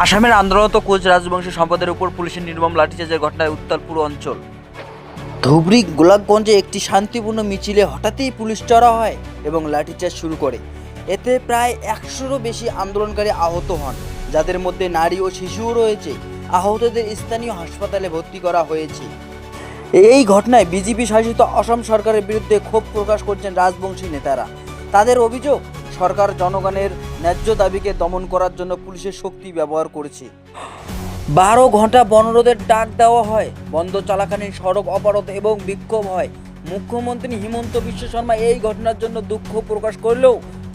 আসামের আন্দোলনত কোচ রাজবংশী সম্পদের উপর পুলিশের নির্মম লাঠিচার্জের ঘটনায় উত্তাল পুরো অঞ্চল। ধুবড়ি গোলাপগঞ্জে একটি শান্তিপূর্ণ মিছিলে হঠাৎই পুলিশ চড়া হয় এবং লাঠিচার্জ শুরু করে। এতে প্রায় একশোরও বেশি আন্দোলনকারী আহত হন, যাদের মধ্যে নারী ও শিশুও রয়েছে। আহতদের স্থানীয় হাসপাতালে ভর্তি করা হয়েছে। এই ঘটনায় বিজেপি শাসিত অসম সরকারের বিরুদ্ধে ক্ষোভ প্রকাশ করছেন রাজবংশী নেতারা। তাদের অভিযোগ সরকার জনগণের ন্যায্য দাবিকে দমন করার জন্য পুলিশের শক্তি ব্যবহার করেছে। বারো ঘণ্টা বনরোধের ডাক দেওয়া হয়, বন্ধ চলাকালীন সড়ক অবরোধ এবং বিক্ষোভ হয়। মুখ্যমন্ত্রী হিমন্ত বিশ্ব শর্মা এই ঘটনার জন্য দুঃখ প্রকাশ করলেও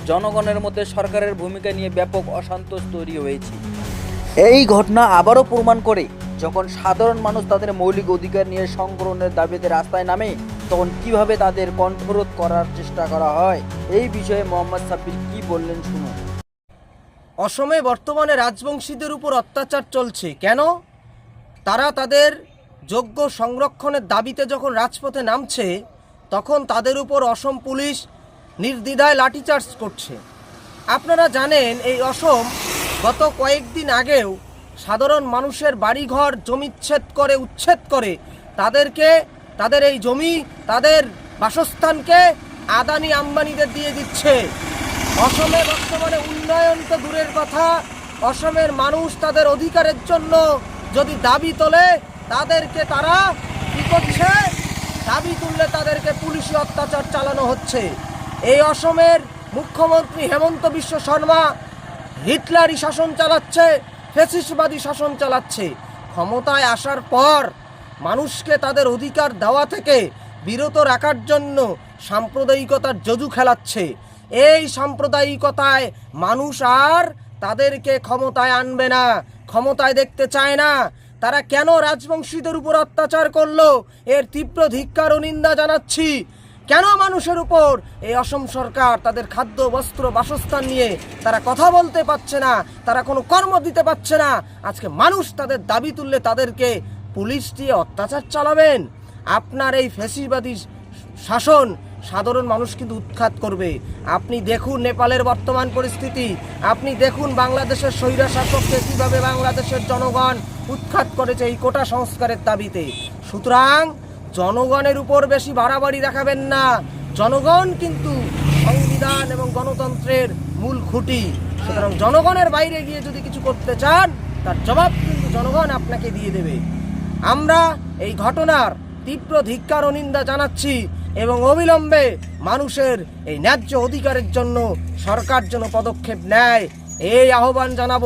জনগণের মধ্যে সরকারের ভূমিকা নিয়ে ব্যাপক অসন্তোষ তৈরি হয়েছে। এই ঘটনা আবারও প্রমাণ করে যখন সাধারণ মানুষ তাদের মৌলিক অধিকার নিয়ে সংগ্রহণের দাবিতে রাস্তায় নামে, তখন কীভাবে তাদের কণ্ঠরোধ করার চেষ্টা করা হয়? এই বিষয়ে মোহাম্মদ সাব্বির কি বললেন শুনুন। অসমে বর্তমানে রাজবংশীদের উপর অত্যাচার চলছে। কেন? তারা তাদের যোগ্য সংরক্ষণের দাবিতে যখন রাজপথে নামছে, তখন তাদের উপর অসম পুলিশ নির্দ্বিধায় লাঠিচার্জ করছে। আপনারা জানেন, এই অসম গত কয়েকদিন আগেও সাধারণ মানুষের বাড়িঘর জমিচ্ছেদ করে, উচ্ছেদ করে, তাদেরকে, তাদের এই জমি, তাদের বাসস্থানকে আদানি আম্বানিদের দিয়ে দিচ্ছে। অসমে বর্তমানে উন্নয়ন তো দূরের কথা, অসমের মানুষ তাদের অধিকারের জন্য যদি দাবি তোলে, তাদেরকে তারা কি করছে? দাবি তুললে তাদেরকে পুলিশি অত্যাচার চালানো হচ্ছে। এই অসমের মুখ্যমন্ত্রী হেমন্ত বিশ্ব শর্মা হিটলারি শাসন চালাচ্ছে। ফেসিসবাদী শাসন চালাচ্ছে। ক্ষমতায় আসার পর মানুষকে তাদের অধিকার দেওয়া থেকে বিরত রাখার জন্য সাম্প্রদায়িকতার যজু খেলাচ্ছে। এই সাম্প্রদায়িকতায় মানুষ আর তাদেরকে ক্ষমতায় আনবে না, ক্ষমতায় দেখতে চায় না। তারা কেন রাজবংশীদের উপর অত্যাচার করল? এর তীব্র ধিক্কার ও নিন্দা জানাচ্ছি। কেন মানুষের উপর এই অসম সরকার তাদের খাদ্য, বস্ত্র, বাসস্থান নিয়ে তারা কথা বলতে পারছে না, তারা কোনো কর্ম দিতে পারছে না? আজকে মানুষ তাদের দাবি তুললে তাদেরকে পুলিশ দিয়ে অত্যাচার চালাবেন। আপনার এই ফেসিবাদী শাসন সাধারণ মানুষ কিন্তু উৎখাত করবে। আপনি দেখুন নেপালের বর্তমান পরিস্থিতি। আপনি দেখুন বাংলাদেশের স্বৈরা শাসককে কীভাবে বাংলাদেশের জনগণ উৎখাত করেছে এই কোটা সংস্কারের দাবিতে। সুতরাং জনগণের উপর বেশি বাড়াবাড়ি দেখাবেন না। জনগণ কিন্তু সংবিধান এবং গণতন্ত্রের মূল খুঁটি। সুতরাং জনগণের বাইরে গিয়ে যদি কিছু করতে চান, তার জবাব কিন্তু জনগণ আপনাকে দিয়ে দেবে। আমরা এই ঘটনার তীব্র ধিক্কার ও নিন্দা জানাচ্ছি এবং অবিলম্বে মানুষের এই ন্যায্য অধিকারের জন্য সরকার যেন পদক্ষেপ নেয়, এই আহ্বান জানাব।